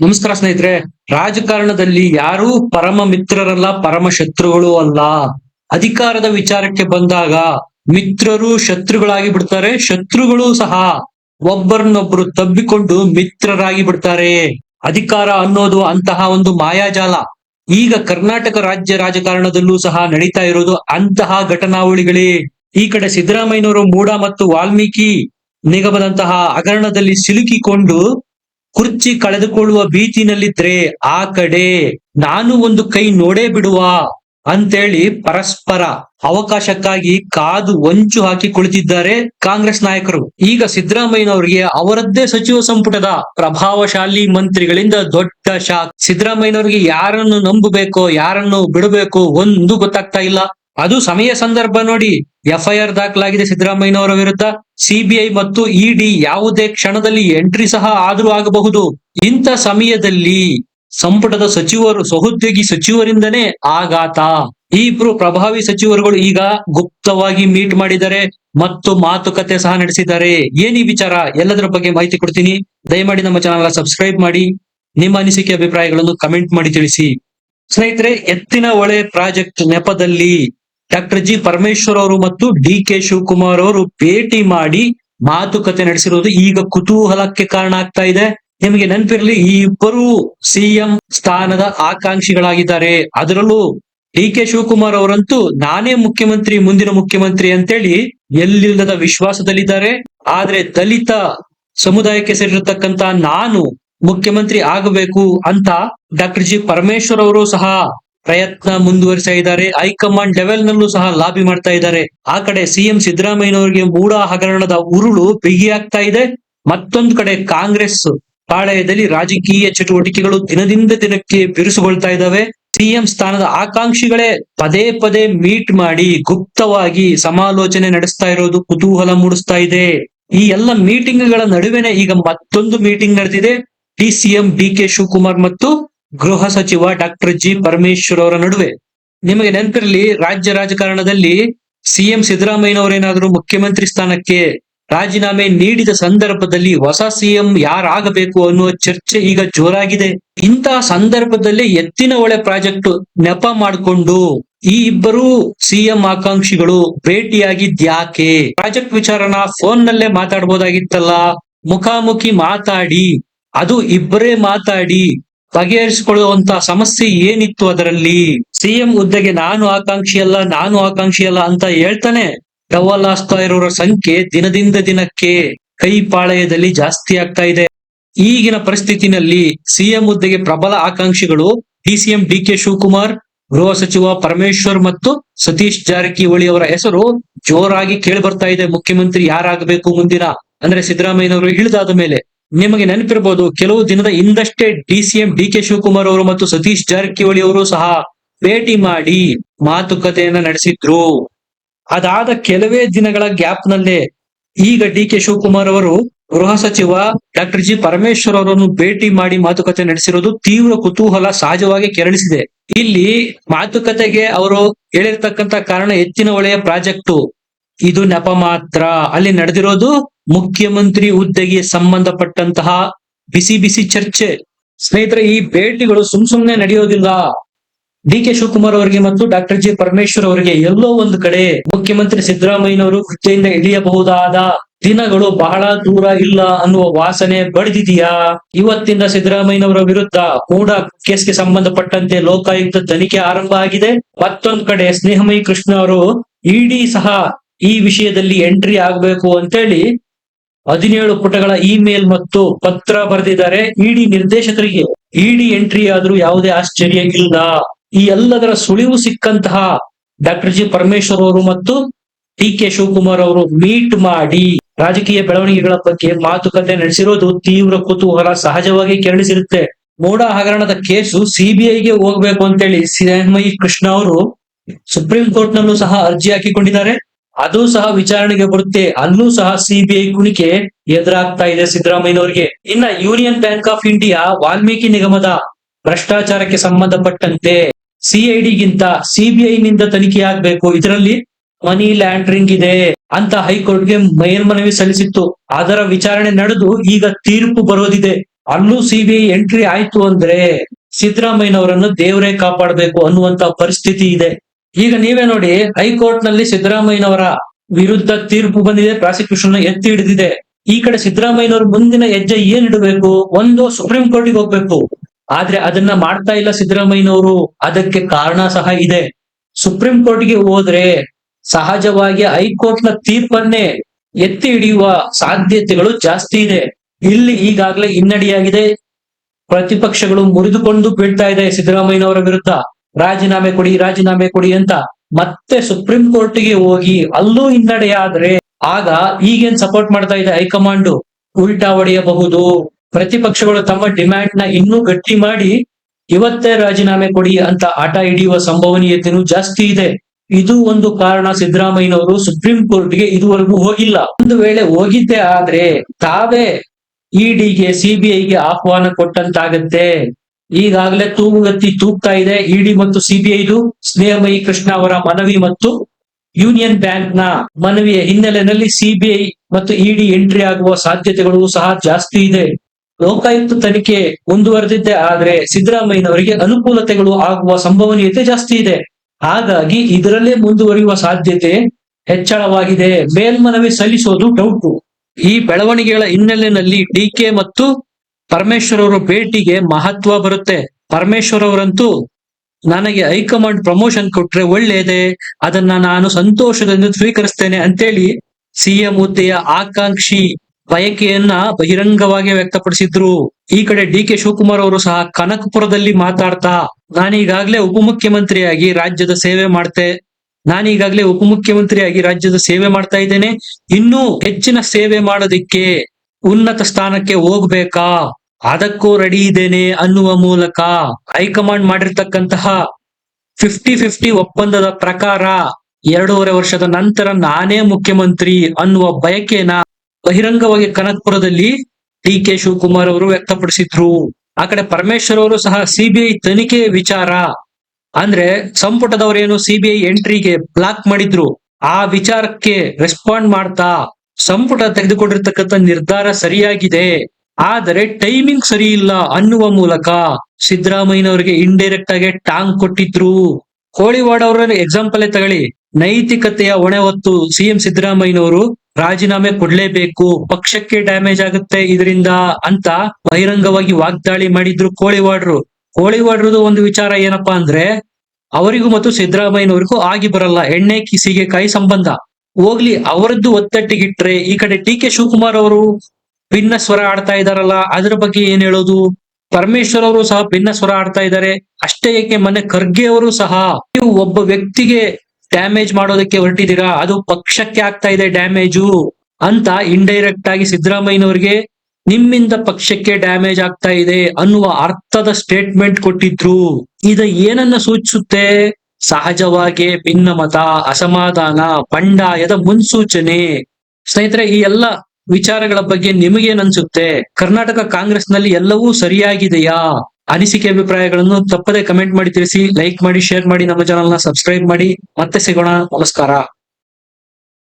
ನಮಸ್ಕಾರ ಸ್ನೇಹಿತರೆ, ರಾಜಕಾರಣದಲ್ಲಿ ಯಾರೂ ಪರಮ ಮಿತ್ರರಲ್ಲ, ಪರಮ ಶತ್ರುಗಳು ಅಲ್ಲ. ಅಧಿಕಾರದ ವಿಚಾರಕ್ಕೆ ಬಂದಾಗ ಮಿತ್ರರು ಶತ್ರುಗಳಾಗಿ ಬಿಡ್ತಾರೆ, ಶತ್ರುಗಳು ಸಹ ಒಬ್ಬರನ್ನೊಬ್ಬರು ತಬ್ಬಿಕೊಂಡು ಮಿತ್ರರಾಗಿ ಬಿಡ್ತಾರೆ. ಅಧಿಕಾರ ಅನ್ನೋದು ಅಂತಹ ಒಂದು ಮಾಯಾಜಾಲ. ಈಗ ಕರ್ನಾಟಕ ರಾಜ್ಯ ರಾಜಕಾರಣದಲ್ಲೂ ಸಹ ನಡೀತಾ ಇರೋದು ಅಂತಹ ಘಟನಾವಳಿಗಳೇ. ಈ ಕಡೆ ಸಿದ್ದರಾಮಯ್ಯನವರು ಮೂಡ ಮತ್ತು ವಾಲ್ಮೀಕಿ ನಿಗಮದಂತಹ ಹಗರಣದಲ್ಲಿ ಸಿಲುಕಿಕೊಂಡು ಕುರ್ಚಿ ಕಳೆದುಕೊಳ್ಳುವ ಭೀತಿನಲ್ಲಿದ್ರೆ, ಆ ಕಡೆ ನಾನು ಒಂದು ಕೈ ನೋಡೇ ಬಿಡುವ ಅಂತೇಳಿ ಪರಸ್ಪರ ಅವಕಾಶಕ್ಕಾಗಿ ಕಾದು ಹೊಂಚು ಹಾಕಿ ಕುಳಿತಿದ್ದಾರೆ ಕಾಂಗ್ರೆಸ್ ನಾಯಕರು. ಈಗ ಸಿದ್ದರಾಮಯ್ಯನವರಿಗೆ ಅವರದ್ದೇ ಸಚಿವ ಸಂಪುಟದ ಪ್ರಭಾವಶಾಲಿ ಮಂತ್ರಿಗಳಿಂದ ದೊಡ್ಡ ಶಾಕ್. ಸಿದ್ದರಾಮಯ್ಯನವರಿಗೆ ಯಾರನ್ನು ನಂಬಬೇಕೋ, ಯಾರನ್ನು ಬಿಡಬೇಕು ಒಂದು ಗೊತ್ತಾಗ್ತಾ ಇಲ್ಲ. ಅದು ಸಮಯ ಸಂದರ್ಭ ನೋಡಿ ಎಫ್ಐಆರ್ ದಾಖಲಾಗಿದೆ ಸಿದ್ದರಾಮಯ್ಯನವರ ವಿರುದ್ಧ. ಸಿಬಿಐ ಮತ್ತು ಇಡಿ ಯಾವುದೇ ಕ್ಷಣದಲ್ಲಿ ಎಂಟ್ರಿ ಸಹ ಆದರೂ ಆಗಬಹುದು. ಇಂಥ ಸಮಯದಲ್ಲಿ ಸಂಪುಟದ ಸಚಿವರು, ಸಹೋದ್ಯೋಗಿ ಸಚಿವರಿಂದನೇ ಆಘಾತ. ಈ ಇಬ್ರು ಪ್ರಭಾವಿ ಸಚಿವರುಗಳು ಈಗ ಗುಪ್ತವಾಗಿ ಮೀಟ್ ಮಾಡಿದ್ದಾರೆ. ಮತ್ತು ಮಾತುಕತೆ ಸಹ ನಡೆಸಿದ್ದಾರೆ. ಏನಿ ವಿಚಾರ? ಎಲ್ಲದರ ಬಗ್ಗೆ ಮಾಹಿತಿ ಕೊಡ್ತೀನಿ. ದಯಮಾಡಿ ನಮ್ಮ ಚಾನಲ್ ಸಬ್ಸ್ಕ್ರೈಬ್ ಮಾಡಿ. ನಿಮ್ಮ ಅನಿಸಿಕೆ, ಅಭಿಪ್ರಾಯಗಳನ್ನು ಕಮೆಂಟ್ ಮಾಡಿ ತಿಳಿಸಿ. ಸ್ನೇಹಿತರೆ, ಎತ್ತಿನ ಒಳೆ ಪ್ರಾಜೆಕ್ಟ್ ನೆಪದಲ್ಲಿ ಡಾಕ್ಟರ್ ಜಿ ಪರಮೇಶ್ವರ್ ಅವರು ಮತ್ತು ಡಿ ಕೆ ಶಿವಕುಮಾರ್ ಅವರು ಭೇಟಿ ಮಾಡಿ ಮಾತುಕತೆ ನಡೆಸಿರೋದು ಈಗ ಕುತೂಹಲಕ್ಕೆ ಕಾರಣ ಆಗ್ತಾ ಇದೆ. ನಿಮಗೆ ನೆನಪಿರಲಿ, ಈ ಇಬ್ಬರು ಸಿಎಂ ಸ್ಥಾನದ ಆಕಾಂಕ್ಷಿಗಳಾಗಿದ್ದಾರೆ. ಅದರಲ್ಲೂ ಡಿ ಕೆ ಶಿವಕುಮಾರ್ ಅವರಂತೂ ನಾನೇ ಮುಖ್ಯಮಂತ್ರಿ, ಮುಂದಿನ ಮುಖ್ಯಮಂತ್ರಿ ಅಂತೇಳಿ ಎಲ್ಲಿಲ್ಲದ ವಿಶ್ವಾಸದಲ್ಲಿದ್ದಾರೆ. ಆದ್ರೆ ದಲಿತ ಸಮುದಾಯಕ್ಕೆ ಸೇರಿರತಕ್ಕಂತ ನಾನು ಮುಖ್ಯಮಂತ್ರಿ ಆಗಬೇಕು ಅಂತ ಡಾಕ್ಟರ್ ಜಿ ಪರಮೇಶ್ವರ್ ಅವರು ಸಹ ಪ್ರಯತ್ನ ಮುಂದುವರಿಸ್ತಾ ಇದ್ದಾರೆ. ಹೈಕಮಾಂಡ್ ಲೆವೆಲ್ ನಲ್ಲೂ ಸಹ ಲಾಬಿ ಮಾಡ್ತಾ ಇದ್ದಾರೆ. ಆ ಕಡೆ ಸಿಎಂ ಸಿದ್ದರಾಮಯ್ಯನವರಿಗೆ ಮೂಡ ಹಗರಣದ ಉರುಳು ಬಿಗಿಯಾಗ್ತಾ ಇದೆ. ಮತ್ತೊಂದು ಕಡೆ ಕಾಂಗ್ರೆಸ್ ಪಾಳಯದಲ್ಲಿ ರಾಜಕೀಯ ಚಟುವಟಿಕೆಗಳು ದಿನದಿಂದ ದಿನಕ್ಕೆ ಬಿರುಸುಗೊಳ್ತಾ ಇದ್ದಾವೆ. ಸಿಎಂ ಸ್ಥಾನದ ಆಕಾಂಕ್ಷಿಗಳೇ ಪದೇ ಪದೇ ಮೀಟ್ ಮಾಡಿ ಗುಪ್ತವಾಗಿ ಸಮಾಲೋಚನೆ ನಡೆಸ್ತಾ ಇರೋದು ಕುತೂಹಲ ಮೂಡಿಸ್ತಾ ಇದೆ. ಈ ಎಲ್ಲ ಮೀಟಿಂಗ್ಗಳ ನಡುವೆನೆ ಈಗ ಮತ್ತೊಂದು ಮೀಟಿಂಗ್ ನಡೆದಿದೆ. D CM D K Shivakumar ಮತ್ತು ಗೃಹ ಸಚಿವ ಡಾಕ್ಟರ್ ಜಿ ಪರಮೇಶ್ವರ್ ಅವರ ನಡುವೆ. ನಿಮಗೆ ನೆನಪಿರಲಿ, ರಾಜ್ಯ ರಾಜಕಾರಣದಲ್ಲಿ ಸಿಎಂ ಸಿದ್ದರಾಮಯ್ಯನವರೇನಾದರೂ ಮುಖ್ಯಮಂತ್ರಿ ಸ್ಥಾನಕ್ಕೆ ರಾಜೀನಾಮೆ ನೀಡಿದ ಸಂದರ್ಭದಲ್ಲಿ ಹೊಸ ಸಿಎಂ ಯಾರಾಗಬೇಕು ಅನ್ನುವ ಚರ್ಚೆ ಈಗ ಜೋರಾಗಿದೆ. ಇಂತಹ ಸಂದರ್ಭದಲ್ಲಿ ಎತ್ತಿನ ಒಳೆ ಪ್ರಾಜೆಕ್ಟ್ ನೆಪ ಮಾಡಿಕೊಂಡು ಈ ಇಬ್ಬರು ಸಿಎಂ ಆಕಾಂಕ್ಷಿಗಳು ಭೇಟಿಯಾಗಿದ್ಯಾಕೆ ಪ್ರಾಜೆಕ್ಟ್ ವಿಚಾರನ ಫೋನ್ ನಲ್ಲೇ ಮಾತಾಡ್ಬೋದಾಗಿತ್ತಲ್ಲ. ಮುಖಾಮುಖಿ ಮಾತಾಡಿ. ಅದು ಇಬ್ಬರೇ ಮಾತಾಡಿ. ಬಗೆಹರಿಸಿಕೊಳ್ಳುವಂತ ಸಮಸ್ಯೆ ಏನಿತ್ತು ಅದರಲ್ಲಿ? ಸಿಎಂ ಹುದ್ದೆಗೆ ನಾನು ಆಕಾಂಕ್ಷಿ ಅಲ್ಲ, ನಾನು ಆಕಾಂಕ್ಷಿ ಅಲ್ಲ ಅಂತ ಹೇಳ್ತಾನೆ ಡವಲಾಸ್ತಾ ಇರೋರ ಸಂಖ್ಯೆ ದಿನದಿಂದ ದಿನಕ್ಕೆ ಕೈ ಪಾಳಯದಲ್ಲಿ ಜಾಸ್ತಿ ಆಗ್ತಾ ಇದೆ. ಈಗಿನ ಪರಿಸ್ಥಿತಿನಲ್ಲಿ ಸಿಎಂ ಹುದ್ದೆಗೆ ಪ್ರಬಲ ಆಕಾಂಕ್ಷಿಗಳು ಡಿಸಿಎಂ ಡಿ ಕೆ ಶಿವಕುಮಾರ್, ಗೃಹ ಸಚಿವ ಪರಮೇಶ್ವರ್ ಮತ್ತು ಸತೀಶ್ ಜಾರಕಿಹೊಳಿ ಅವರ ಹೆಸರು ಜೋರಾಗಿ ಕೇಳಿ ಬರ್ತಾ ಇದೆ. ಮುಖ್ಯಮಂತ್ರಿ ಯಾರಾಗಬೇಕು ಮುಂದಿನ? ಅಂದ್ರೆ ಸಿದ್ದರಾಮಯ್ಯನವರು ಇಳಿದಾದ ಮೇಲೆ. ನಿಮಗೆ ನೆನಪಿರಬಹುದು ಕೆಲವು ದಿನದ ಹಿಂದಷ್ಟೇ ಡಿಸಿಎಂ ಡಿ ಕೆ ಶಿವಕುಮಾರ್ ಅವರು ಮತ್ತು ಸತೀಶ್ ಜಾರಕಿಹೊಳಿ ಅವರು ಸಹ ಭೇಟಿ ಮಾಡಿ ಮಾತುಕತೆಯನ್ನ ನಡೆಸಿದ್ರು. ಅದಾದ ಕೆಲವೇ ದಿನಗಳ ಗ್ಯಾಪ್ ನಲ್ಲೇ ಈಗ ಡಿ ಕೆ ಶಿವಕುಮಾರ್ ಅವರು ಗೃಹ ಸಚಿವ ಡಾಕ್ಟರ್ ಜಿ ಪರಮೇಶ್ವರ್ ಅವರನ್ನು ಭೇಟಿ ಮಾಡಿ ಮಾತುಕತೆ ನಡೆಸಿರೋದು ತೀವ್ರ ಕುತೂಹಲ ಸಹಜವಾಗಿ ಕೆರಳಿಸಿದೆ. ಇಲ್ಲಿ ಮಾತುಕತೆಗೆ ಅವರು ಹೇಳಿರ್ತಕ್ಕಂತ ಕಾರಣ ಎತ್ತಿನ ಒಳೆಯ ಪ್ರಾಜೆಕ್ಟು. ಇದು ನೆಪ ಮಾತ್ರ. ಅಲ್ಲಿ ನಡೆದಿರೋದು ಮುಖ್ಯಮಂತ್ರಿ ಹುದ್ದೆಗೆ ಸಂಬಂಧಪಟ್ಟಂತಹ ಬಿಸಿ ಬಿಸಿ ಚರ್ಚೆ. ಸ್ನೇಹಿತರೆ, ಈ ಭೇಟಿಗಳು ಸುಮ್ ಸುಮ್ನೆ ನಡೆಯೋದಿಲ್ಲ. ಡಿ ಕೆ ಶಿವಕುಮಾರ್ ಅವರಿಗೆ ಮತ್ತು ಡಾಕ್ಟರ್ ಜಿ ಪರಮೇಶ್ವರ್ ಅವರಿಗೆ ಎಲ್ಲೋ ಒಂದು ಕಡೆ ಮುಖ್ಯಮಂತ್ರಿ ಸಿದ್ದರಾಮಯ್ಯನವರು ಹುದ್ದೆಯಿಂದ ಇಳಿಯಬಹುದಾದ ದಿನಗಳು ಬಹಳ ದೂರ ಇಲ್ಲ ಅನ್ನುವ ವಾಸನೆ ಬಡಿದಿದೆಯಾ? ಇವತ್ತಿಂದ ಸಿದ್ದರಾಮಯ್ಯನವರ ವಿರುದ್ಧ ಕೂಡ ಕೇಸ್ಗೆ ಸಂಬಂಧಪಟ್ಟಂತೆ ಲೋಕಾಯುಕ್ತ ತನಿಖೆ ಆರಂಭ ಆಗಿದೆ. ಮತ್ತೊಂದ್ ಕಡೆ ಸ್ನೇಹಮಯಿ ಕೃಷ್ಣ ಅವರು ಇಡಿ ಸಹ ಈ ವಿಷಯದಲ್ಲಿ ಎಂಟ್ರಿ ಆಗಬೇಕು ಅಂತೇಳಿ ಹದಿನೇಳು ಪುಟಗಳ ಇಮೇಲ್ ಮತ್ತು ಪತ್ರ ಬರೆದಿದ್ದಾರೆ. ಇಡಿ ನಿರ್ದೇಶಕರಿಗೆ, ಇಡಿ ಎಂಟ್ರಿ ಆದ್ರೂ ಯಾವುದೇ ಆಶ್ಚರ್ಯ ಇಲ್ಲ ಈ ಎಲ್ಲದರ ಸುಳಿವು ಸಿಕ್ಕಂತಹ ಡಾಕ್ಟರ್ ಜಿ ಪರಮೇಶ್ವರ್ ಅವರು ಮತ್ತು ಡಿ ಕೆ ಶಿವಕುಮಾರ್ ಅವರು ಮೀಟ್ ಮಾಡಿ ರಾಜಕೀಯ ಬೆಳವಣಿಗೆಗಳ ಬಗ್ಗೆ ಮಾತುಕತೆ ನಡೆಸಿರೋದು ತೀವ್ರ ಕುತೂಹಲ ಸಹಜವಾಗಿ ಕೆರಳಿಸಿರುತ್ತೆ ಮೋಡ ಹಗರಣದ ಕೇಸು ಸಿಬಿಐಗೆ ಹೋಗ್ಬೇಕು ಅಂತೇಳಿ ಸಿಎಂಐ ಕೃಷ್ಣ ಅವರು ಸುಪ್ರೀಂ ಕೋರ್ಟ್ ನಲ್ಲೂ ಸಹ ಅರ್ಜಿ ಹಾಕಿಕೊಂಡಿದ್ದಾರೆ. ಅದು ಸಹ ವಿಚಾರಣೆಗೆ ಬರುತ್ತೆ, ಅಲ್ಲೂ ಸಹ ಸಿಬಿಐ ಕುಣಿಕೆ ಎದುರಾಗ್ತಾ ಇದೆ ಸಿದ್ದರಾಮಯ್ಯನವರಿಗೆ. ಇನ್ನ Union Bank of India Valmiki ನಿಗಮದ ಭ್ರಷ್ಟಾಚಾರಕ್ಕೆ ಸಂಬಂಧಪಟ್ಟಂತೆ ಸಿಐಡಿಗಿಂತ ಸಿಬಿಐ ನಿಂದ ತನಿಖೆ ಆಗ್ಬೇಕು. ಇದರಲ್ಲಿ ಮನಿ ಲ್ಯಾಂಡ್ರಿಂಗ್ ಇದೆ ಅಂತ ಹೈಕೋರ್ಟ್ಗೆ ಮೇಲ್ಮನವಿ ಸಲ್ಲಿಸಿತ್ತು. ಅದರ ವಿಚಾರಣೆ ನಡೆದು ಈಗ ತೀರ್ಪು ಬರೋದಿದೆ. ಅಲ್ಲೂ ಸಿಬಿಐ ಎಂಟ್ರಿ ಆಯ್ತು ಅಂದ್ರೆ ಸಿದ್ದರಾಮಯ್ಯನವರನ್ನು ದೇವರೇ ಕಾಪಾಡಬೇಕು ಅನ್ನುವಂತ ಪರಿಸ್ಥಿತಿ ಇದೆ. ಈಗ ನೀವೇ ನೋಡಿ ಹೈಕೋರ್ಟ್ನಲ್ಲಿ ಸಿದ್ದರಾಮಯ್ಯನವರ ವಿರುದ್ಧ ತೀರ್ಪು ಬಂದಿದೆ ಪ್ರಾಸಿಕ್ಯೂಷನ್ ಎತ್ತಿ ಹಿಡಿದಿದೆ. ಈ ಕಡೆ ಸಿದ್ದರಾಮಯ್ಯನವರು ಮುಂದಿನ ಹೆಜ್ಜೆ ಏನ್ ಇಡಬೇಕು? ಒಂದು ಸುಪ್ರೀಂ ಕೋರ್ಟಿಗೆ ಹೋಗ್ಬೇಕು. ಆದ್ರೆ ಅದನ್ನ ಮಾಡ್ತಾ ಇಲ್ಲ ಸಿದ್ದರಾಮಯ್ಯನವರು. ಅದಕ್ಕೆ ಕಾರಣ ಸಹ ಇದೆ. ಸುಪ್ರೀಂ ಕೋರ್ಟ್ಗೆ ಹೋದ್ರೆ ಸಹಜವಾಗಿ ಹೈಕೋರ್ಟ್ನ ತೀರ್ಪನ್ನೇ ಎತ್ತಿ ಹಿಡಿಯುವ ಸಾಧ್ಯತೆಗಳು ಜಾಸ್ತಿ ಇದೆ. ಇಲ್ಲಿ ಈಗಾಗಲೇ ಹಿನ್ನಡೆಯಾಗಿದೆ. ಪ್ರತಿಪಕ್ಷಗಳು ಮುರಿದುಕೊಂಡು ಬೀಳ್ತಾ ಇದೆ ಸಿದ್ದರಾಮಯ್ಯನವರ ವಿರುದ್ಧ. ರಾಜೀನಾಮೆ ಕೊಡಿ ರಾಜೀನಾಮೆ ಕೊಡಿ ಅಂತ ಮತ್ತೆ ಸುಪ್ರೀಂ ಕೋರ್ಟ್ಗೆ ಹೋಗಿ ಅಲ್ಲೂ ಹಿನ್ನಡೆ ಆದ್ರೆ ಆಗ ಈಗೇನ್ ಸಪೋರ್ಟ್ ಮಾಡ್ತಾ ಇದೆ ಹೈಕಮಾಂಡ್? ಉಲ್ಟಾ ಹೊಡೆಯಬಹುದು. ಪ್ರತಿಪಕ್ಷಗಳು ತಮ್ಮ ಡಿಮ್ಯಾಂಡ್ನ ಇನ್ನೂ ಗಟ್ಟಿ ಮಾಡಿ ಇವತ್ತೇ ರಾಜೀನಾಮೆ ಕೊಡಿ ಅಂತ ಆಟ ಹಿಡಿಯುವ ಸಂಭವನೀಯತೆನೂ ಜಾಸ್ತಿ ಇದೆ. ಇದು ಒಂದು ಕಾರಣ ಸಿದ್ದರಾಮಯ್ಯನವರು ಸುಪ್ರೀಂ ಕೋರ್ಟ್ಗೆ ಇದುವರೆಗೂ ಹೋಗಿಲ್ಲ. ಒಂದು ವೇಳೆ ಹೋಗಿದ್ದೆ ಆದ್ರೆ ತಾವೇ ಇಡಿಗೆ ಸಿಬಿಐಗೆ ಆಹ್ವಾನ ಕೊಟ್ಟಂತಾಗತ್ತೆ. ಈಗಾಗಲೇ ತೂಗುಗತ್ತಿ ತೂಗ್ತಾ ಇದೆ. ಇಡಿ ಮತ್ತು ಸಿಬಿಐದು ಸ್ನೇಹಮಯಿ ಕೃಷ್ಣ ಅವರ ಮನವಿ ಮತ್ತು ಯೂನಿಯನ್ ಬ್ಯಾಂಕ್ನ ಮನವಿಯ ಹಿನ್ನೆಲೆಯಲ್ಲಿ ಸಿಬಿಐ ಮತ್ತು ಇಡಿ ಎಂಟ್ರಿ ಆಗುವ ಸಾಧ್ಯತೆಗಳು ಸಹ ಜಾಸ್ತಿ ಇದೆ. ಲೋಕಾಯುಕ್ತ ತನಿಖೆ ಮುಂದುವರೆದಿದ್ದೆ ಆದ್ರೆ ಸಿದ್ದರಾಮಯ್ಯನವರಿಗೆ ಅನುಕೂಲತೆಗಳು ಆಗುವ ಸಂಭವನೀಯತೆ ಜಾಸ್ತಿ ಇದೆ. ಹಾಗಾಗಿ ಇದರಲ್ಲೇ ಮುಂದುವರಿಯುವ ಸಾಧ್ಯತೆ ಹೆಚ್ಚಳವಾಗಿದೆ. ಮೇಲ್ಮನವಿ ಸಲ್ಲಿಸೋದು ಡೌಟ್ ಈ ಬೆಳವಣಿಗೆಗಳ ಹಿನ್ನೆಲೆಯಲ್ಲಿ ಡಿಕೆ ಮತ್ತು ಪರಮೇಶ್ವರ್ ಅವರ ಭೇಟಿಗೆ ಮಹತ್ವ ಬರುತ್ತೆ. ಪರಮೇಶ್ವರ್ ಅವರಂತೂ ನನಗೆ ಹೈಕಮಾಂಡ್ ಪ್ರಮೋಷನ್ ಕೊಟ್ರೆ ಒಳ್ಳೇದೆ, ಅದನ್ನ ನಾನು ಸಂತೋಷದಿಂದ ಸ್ವೀಕರಿಸ್ತೇನೆ ಅಂತೇಳಿ ಸಿಎಂ ಹುದ್ದೆಯ ಆಕಾಂಕ್ಷಿ ಬಯಕೆಯನ್ನ ಬಹಿರಂಗವಾಗಿ ವ್ಯಕ್ತಪಡಿಸಿದ್ರು. ಈ ಕಡೆ ಡಿ ಕೆ ಶಿವಕುಮಾರ್ ಅವರು ಸಹ ಕನಕಪುರದಲ್ಲಿ ಮಾತಾಡ್ತಾ, ನಾನೀಗಾಗ್ಲೇ ಉಪಮುಖ್ಯಮಂತ್ರಿಯಾಗಿ ರಾಜ್ಯದ ಸೇವೆ ಮಾಡ್ತೆ, ನಾನೀಗಾಗ್ಲೇ ಉಪಮುಖ್ಯಮಂತ್ರಿಯಾಗಿ ರಾಜ್ಯದ ಸೇವೆ ಮಾಡ್ತಾ ಇದ್ದೇನೆ. ಇನ್ನೂ ಹೆಚ್ಚಿನ ಸೇವೆ ಮಾಡೋದಿಕ್ಕೆ ಉನ್ನತ ಸ್ಥಾನಕ್ಕೆ ಹೋಗ್ಬೇಕಾ? ಅದಕ್ಕೂ ರೆಡಿ ಇದ್ದೇನೆ ಅನ್ನುವ ಮೂಲಕ ಹೈಕಮಾಂಡ್ ಮಾಡಿರ್ತಕ್ಕಂತಹ ಫಿಫ್ಟಿ ಫಿಫ್ಟಿ ಒಪ್ಪಂದದ ಪ್ರಕಾರ ಎರಡೂವರೆ ವರ್ಷದ ನಂತರ ನಾನೇ ಮುಖ್ಯಮಂತ್ರಿ ಅನ್ನುವ ಬಯಕೆನ ಬಹಿರಂಗವಾಗಿ ಕನಕಪುರದಲ್ಲಿ ಡಿ ಕೆ ಶಿವಕುಮಾರ್ ಅವರು ವ್ಯಕ್ತಪಡಿಸಿದ್ರು. ಆ ಕಡೆ ಪರಮೇಶ್ವರ್ ಅವರು ಸಹ ಸಿಬಿಐ ತನಿಖೆ ವಿಚಾರ. ಅಂದ್ರೆ ಸಂಪುಟದವರೇನು ಸಿಬಿಐ ಎಂಟ್ರಿಗೆ ಬ್ಲಾಕ್ ಮಾಡಿದ್ರು. ಆ ವಿಚಾರಕ್ಕೆ ರೆಸ್ಪಾಂಡ್ ಮಾಡ್ತಾ ಸಂಪುಟ ತೆಗೆದುಕೊಂಡಿರ್ತಕ್ಕಂಥ ನಿರ್ಧಾರ ಸರಿಯಾಗಿದೆ. ಆದರೆ ಟೈಮಿಂಗ್ ಸರಿ ಇಲ್ಲ ಅನ್ನುವ ಮೂಲಕ ಸಿದ್ದರಾಮಯ್ಯನವರಿಗೆ ಇಂಡೈರೆಕ್ಟ್ ಆಗಿ ಟಾಂಗ್ ಕೊಟ್ಟಿದ್ರು. ಕೋಳಿವಾಡ ಅವರ ಎಕ್ಸಾಂಪಲ್ ತಗೊಳ್ಳಿ. ನೈತಿಕತೆಯ ಹೊಣೆ ಹೊತ್ತು ಸಿಎಂ ಸಿದ್ದರಾಮಯ್ಯನವರು ರಾಜೀನಾಮೆ ಕೊಡ್ಲೇಬೇಕು. ಪಕ್ಷಕ್ಕೆ ಡ್ಯಾಮೇಜ್ ಆಗುತ್ತೆ ಇದರಿಂದ ಅಂತ ಬಹಿರಂಗವಾಗಿ ವಾಗ್ದಾಳಿ ಮಾಡಿದ್ರು ಕೋಳಿವಾಡ್ರು. ಕೋಳಿವಾಡ್ರದು ಒಂದು ವಿಚಾರ ಏನಪ್ಪಾ ಅಂದ್ರೆ, ಅವರಿಗೂ ಮತ್ತು ಸಿದ್ದರಾಮಯ್ಯನವರಿಗೂ ಆಗಿ ಬರಲ್ಲ. ಎಣ್ಣೆ, ಕಿಸಿಗೆ, ಕಾಯಿ ಸಂಬಂಧ. ಹೋಗ್ಲಿ, ಅವರದ್ದು ಒತ್ತಟ್ಟಿಗಿಟ್ರೆ ಈ ಕಡೆ ಟಿ ಕೆ ಶಿವಕುಮಾರ್ ಅವರು ಭಿನ್ನ ಸ್ವರ ಆಡ್ತಾ ಇದ್ದಾರಲ್ಲ ಅದ್ರ ಬಗ್ಗೆ ಏನ್ ಹೇಳೋದು? ಪರಮೇಶ್ವರ್ ಅವರು ಸಹ ಭಿನ್ನ ಸ್ವರ ಆಡ್ತಾ ಇದ್ದಾರೆ ಅಷ್ಟೇ ಏಕೆ ಮೊನ್ನೆ ಖರ್ಗೆ ಅವರು ಸಹ ನೀವು ಒಬ್ಬ ವ್ಯಕ್ತಿಗೆ ಡ್ಯಾಮೇಜ್ ಮಾಡೋದಕ್ಕೆ ಹೊರಟಿದ್ದೀರಾ? ಅದು ಪಕ್ಷಕ್ಕೆ ಆಗ್ತಾ ಇದೆ ಡ್ಯಾಮೇಜು ಅಂತ ಇಂಡೈರೆಕ್ಟ್ ಆಗಿ ಸಿದ್ದರಾಮಯ್ಯನವರಿಗೆ ನಿಮ್ಮಿಂದ ಪಕ್ಷಕ್ಕೆ ಡ್ಯಾಮೇಜ್ ಆಗ್ತಾ ಇದೆ ಅನ್ನುವ ಅರ್ಥದ ಸ್ಟೇಟ್ಮೆಂಟ್ ಕೊಟ್ಟಿದ್ರು. ಇದು ಏನನ್ನ ಸೂಚಿಸುತ್ತೆ? ಸಹಜವಾಗಿ ಭಿನ್ನಮತ, ಅಸಮಾಧಾನ, ಬಂಡಾಯದ ಮುನ್ಸೂಚನೆ. ಸ್ನೇಹಿತರೆ, ಈ ಎಲ್ಲ ವಿಚಾರಗಳ ಬಗ್ಗೆ ನಿಮಗೇನನ್ಸುತ್ತೆ? ಕರ್ನಾಟಕ ಕಾಂಗ್ರೆಸ್ನಲ್ಲಿ ಎಲ್ಲವೂ ಸರಿಯಾಗಿದೆಯಾ? ಅನಿಸಿಕೆ ಅಭಿಪ್ರಾಯಗಳನ್ನು ತಪ್ಪದೆ ಕಮೆಂಟ್ ಮಾಡಿ ತಿಳಿಸಿ, ಲೈಕ್ ಮಾಡಿ, ಶೇರ್ ಮಾಡಿ ನಮ್ಮ ಚಾನಲ್ ಸಬ್ಸ್ಕ್ರೈಬ್ ಮಾಡಿ. ಮತ್ತೆ ಸಿಗೋಣ. ನಮಸ್ಕಾರ.